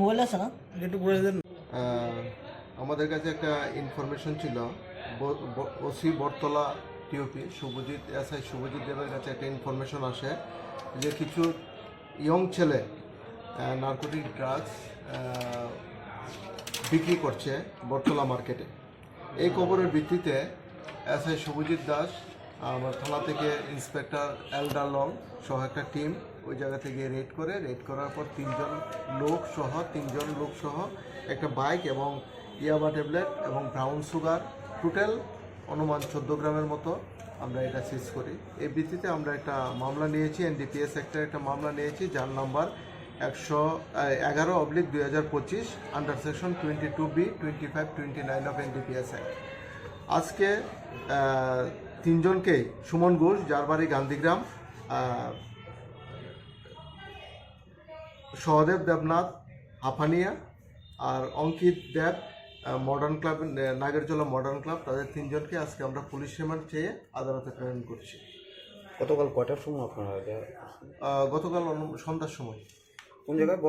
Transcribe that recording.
Mobile আছে না? একটু বলে দেন। আমাদের কাছে একটা ইনফরমেশন ছিল OC Battala TOP Shubhajit S I Shubhajit দেবের কাছে একটা ইনফরমেশন আসে যে কিছু ইয়ং ছেলে নার্কোটিক ড্রাগস বিক্রি করছে বটতলা মার্কেটে এই খবরের ভিত্তিতে এস আই শুভজিৎ দাস আমার থানা থেকে ইন্সপেক্টর এলডার লং সহ একটা টিম ওই জায়গা থেকে রেড করে রেড করার পর তিনজন লোক সহ, তিনজন লোক সহ একটা বাইক এবং ইয়াবা ট্যাবলেট এবং ব্রাউন সুগার টোটাল অনুমান চোদ্দ গ্রামের মতো আমরা এটা সিজ করি। এই ভিত্তিতে আমরা একটা মামলা নিয়েছি এনডিপিএস একটা একটা মামলা নিয়েছি, যার নাম্বার একশো এগারো অবলিক দুই হাজার পঁচিশ under section twenty two B twenty five twenty nine of NDPS act আজকে আহ, তিনজনকেই সুমন ঘোষ যার বাড়ি গান্ধীগ্রাম সহদেব দেবনাথ হাফানিয়া আর Ankit Deb modern club Nagerjala modern club তাদের তিনজনকে আজকে আমরা পুলিশ রিমান্ড চেয়ে আদালতে প্রেরণ করছি। গতকাল কয়টার সময় আপনারা গতকাল সন্ধ্যার সময়। কোন জায়গায়?